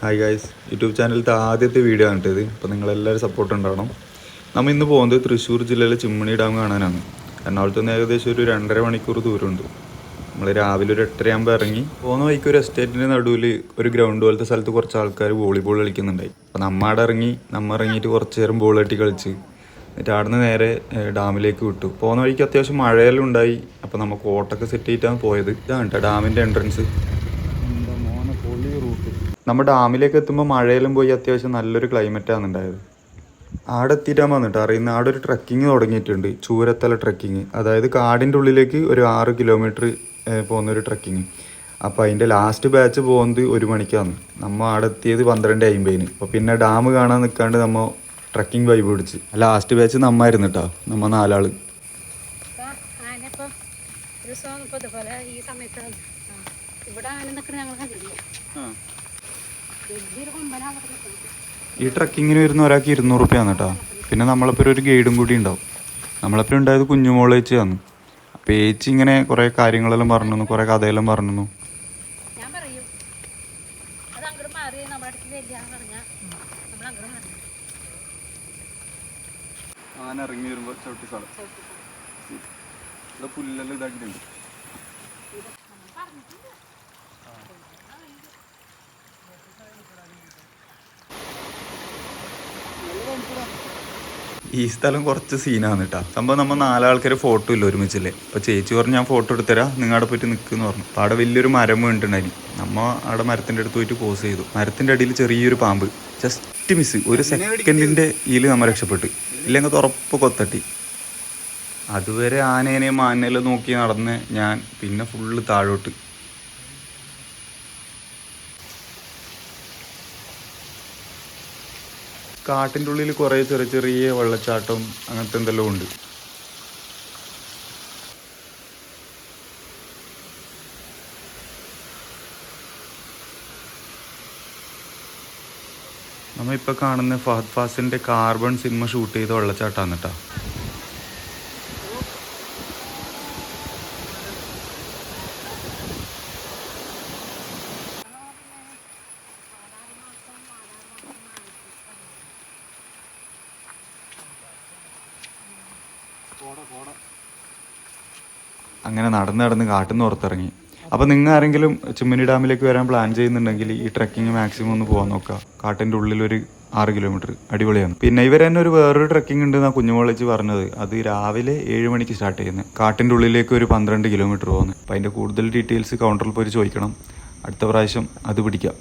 Hi guys YouTube ചാനലിലത്തെ ആദ്യത്തെ video ആണ് ഇത് അപ്പോൾ നിങ്ങളെല്ലാവരും സപ്പോർട്ട് ഉണ്ടാവണം. നമ്മൾ ഇന്ന് പോകുന്നത് തൃശ്ശൂർ ജില്ലയിലെ ചിമ്മണി ഡാം കാണാനാണ്. എറണാകുളത്ത് നിന്ന് ഏകദേശം ഒരു രണ്ടര മണിക്കൂർ ദൂരമുണ്ട്. നമ്മൾ രാവിലെ ഒരു എട്ടരയാകുമ്പോൾ ഇറങ്ങി പോകുന്ന വഴിക്ക് ഒരു എസ്റ്റേറ്റിന്റെ നടുവിൽ ഒരു ഗ്രൗണ്ട് പോലത്തെ സ്ഥലത്ത് കുറച്ച് ആൾക്കാർ വോളിബോൾ കളിക്കുന്നുണ്ടായി. അപ്പോൾ നമ്മൾ അവിടെ ഇറങ്ങി നമ്മ ഇറങ്ങിയിട്ട് കുറച്ച് നേരം ബോൾ കെട്ടി കളിച്ച് എന്നിട്ട് അവിടെ നിന്ന് നേരെ ഡാമിലേക്ക് വിട്ടു. പോകുന്ന വഴിക്ക് അത്യാവശ്യം മഴയെല്ലാം ഉണ്ടായി. അപ്പോൾ നമുക്ക് ഓട്ടൊക്കെ സെറ്റ് ചെയ്തിട്ടാണ് പോയത്. ഇതാണ് കേട്ടോ ഡാമിന്റെ എൻട്രൻസ് നമ്മൾ ഡാമിലേക്ക് എത്തുമ്പോൾ മഴയിലും പോയി അത്യാവശ്യം നല്ലൊരു ക്ലൈമറ്റാണ് ഉണ്ടായത്. ആടെ എത്തിയിട്ടാൽ വന്നിട്ട് അറിയുന്ന ആടെ ഒരു ട്രക്കിങ് തുടങ്ങിയിട്ടുണ്ട് ചൂരത്തല ട്രക്കിങ് അതായത് കാടിന്റെ ഉള്ളിലേക്ക് ഒരു ആറ് കിലോമീറ്റർ പോകുന്ന ഒരു ട്രക്കിങ് അപ്പോൾ അതിന്റെ ലാസ്റ്റ് ബാച്ച് പോകുന്നത് ഒരു മണിക്കാണ്. നമ്മൾ ആടെ എത്തിയത് പന്ത്രണ്ട് അമ്പതിന് അപ്പോൾ പിന്നെ ഡാം കാണാൻ നിൽക്കാണ്ട് നമ്മൾ ട്രക്കിംഗ് വൈബ് പിടിച്ച്. ലാസ്റ്റ് ബാച്ച് നമ്മായിരുന്നു കേട്ടോ നമ്മൾ നാലാൾ ഒരു ദിവസം ഇപ്പൊ ഇതുപോലെ ഈ സമയത്ത് ഇവിടെ ആന നിൽക്കണ ഞങ്ങൾ കണ്ടില്ല? വലിയൊരു കൊമ്പനാ അവിടെ നിൽക്കുന്നത് ഈ ട്രക്കിങ്ങിന് വരുന്ന ഒരാൾക്ക് ഇരുന്നൂറ് റുപ്യാണ് കേട്ടോ. പിന്നെ നമ്മളപ്പോൾ ഒരു ഗൈഡും കൂടി ഉണ്ടാവും. നമ്മളപ്പോൾ ഉണ്ടായത് കുഞ്ഞുമോൾ ചേച്ചിയാണ്. അപ്പോൾ ചേച്ചി ഇങ്ങനെ കുറേ കാര്യങ്ങളെല്ലാം പറഞ്ഞു തന്നു കുറേ കഥയെല്ലാം പറഞ്ഞു തന്നു ഞാൻ പറയും അത് അങ്ങോട്ട് മാറി നമ്മുടെ അടുത്ത് വരികയെന്ന് പറഞ്ഞാൽ നമ്മൾ അങ്ങോട്ട് മാറി. ആന ഇറങ്ങി വരുമ്പോൾ ചവിട്ടി സ്ഥലം ഇവിടെ പുല്ലെല്ലാം ഇതാക്കിയിട്ടുണ്ട്. ഈ സ്ഥലം കുറച്ച് സീനാണ് കേട്ടോ സംഭവം നമ്മൾ നാലാൾക്കാർ ഫോട്ടോ ഇല്ല ഒരുമിച്ചല്ലേ. അപ്പോൾ ചേച്ചി പറഞ്ഞു ഞാൻ ഫോട്ടോ എടുത്തരാം. നിങ്ങൾ അവിടെ പോയിട്ട് നിൽക്കുമെന്ന് പറഞ്ഞു. അപ്പോൾ അവിടെ വലിയൊരു മരം വീണിട്ടുണ്ടായി നമ്മ അവിടെ മരത്തിന്റെ അടുത്ത് പോയിട്ട് പോസ് ചെയ്തു. മരത്തിന്റെ അടിയിൽ ചെറിയൊരു പാമ്പ്. ജസ്റ്റ് മിസ് ഒരു സെക്കൻഡിന്റെ ഇതിൽ നമ്മൾ രക്ഷപ്പെട്ടു. ഇല്ലെങ്കിൽ തുറപ്പ് കൊത്തട്ടി. അതുവരെ ആനേനെയും മാനേലും നോക്കി നടന്ന് ഞാൻ പിന്നെ ഫുള്ള് താഴോട്ട്. കാട്ടിന്റെ ഉള്ളിൽ കുറേ ചെറിയ ചെറിയ വെള്ളച്ചാട്ടം അങ്ങനത്തെ എന്തെല്ലാം ഉണ്ട്. നമ്മ ഇപ്പോൾ കാണുന്ന ഫഹദ് ഫാസിന്റെ കാർബൺ സിനിമ ഷൂട്ട് ചെയ്ത വെള്ളച്ചാട്ടാണ് കേട്ടോ. അങ്ങനെ നടന്ന് നടന്ന് കാട്ടിൽ നിന്ന് പുറത്തിറങ്ങി. അപ്പോൾ നിങ്ങൾ ആരെങ്കിലും ചുമ്മനി ഡാമിലേക്ക് വരാൻ പ്ലാൻ ചെയ്യുന്നുണ്ടെങ്കിൽ ഈ ട്രക്കിംഗ് മാക്സിമം ഒന്ന് പോകാൻ നോക്കുക കാട്ടിന്റെ ഒരു ആറ് കിലോമീറ്റർ അടിപൊളിയാണ്. പിന്നെ ഇവർ തന്നെ ഒരു വേറൊരു ട്രക്കിംഗ് ഉണ്ട് എന്നാ കുഞ്ഞുമോളച്ച് പറഞ്ഞത്. അത് രാവിലെ ഏഴ് മണിക്ക് സ്റ്റാർട്ട് ചെയ്യുന്നത് കാട്ടിന്റെ ഉള്ളിലേക്ക് ഒരു പന്ത്രണ്ട് കിലോമീറ്റർ പോകുന്നത് അപ്പോൾ അതിന്റെ കൂടുതൽ ഡീറ്റെയിൽസ് കൗണ്ടറിൽ പോയി ചോദിക്കണം. അടുത്ത പ്രാവശ്യം അത് പിടിക്കാം.